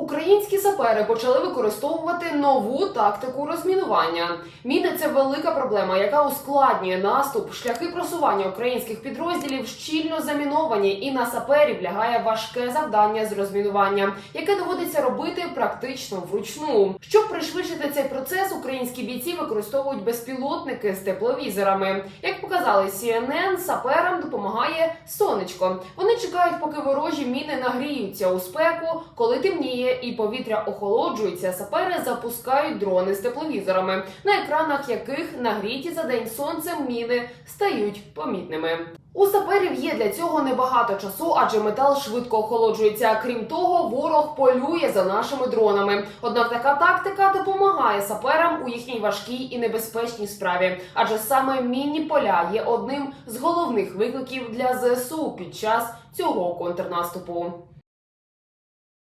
Українські сапери почали використовувати нову тактику розмінування. Міни це велика проблема, яка ускладнює наступ. Шляхи просування українських підрозділів щільно заміновані, і на саперів лягає важке завдання з розмінування, яке доводиться робити практично вручну. Щоб пришвидшити цей процес, українські бійці використовують безпілотники з тепловізорами. Як показали CNN, саперам допомагає сонечко. Вони чекають, поки ворожі міни нагріються у спеку, коли темніє і повітря охолоджується. Сапери запускають дрони з тепловізорами, на екранах яких нагріті за день сонцем міни стають помітними. У саперів є для цього небагато часу, адже метал швидко охолоджується. Крім того, ворог полює за нашими дронами. Однак така тактика допомагає саперам у їхній важкій і небезпечній справі, адже саме мінні поля є одним з головних викликів для ЗСУ під час цього контрнаступу.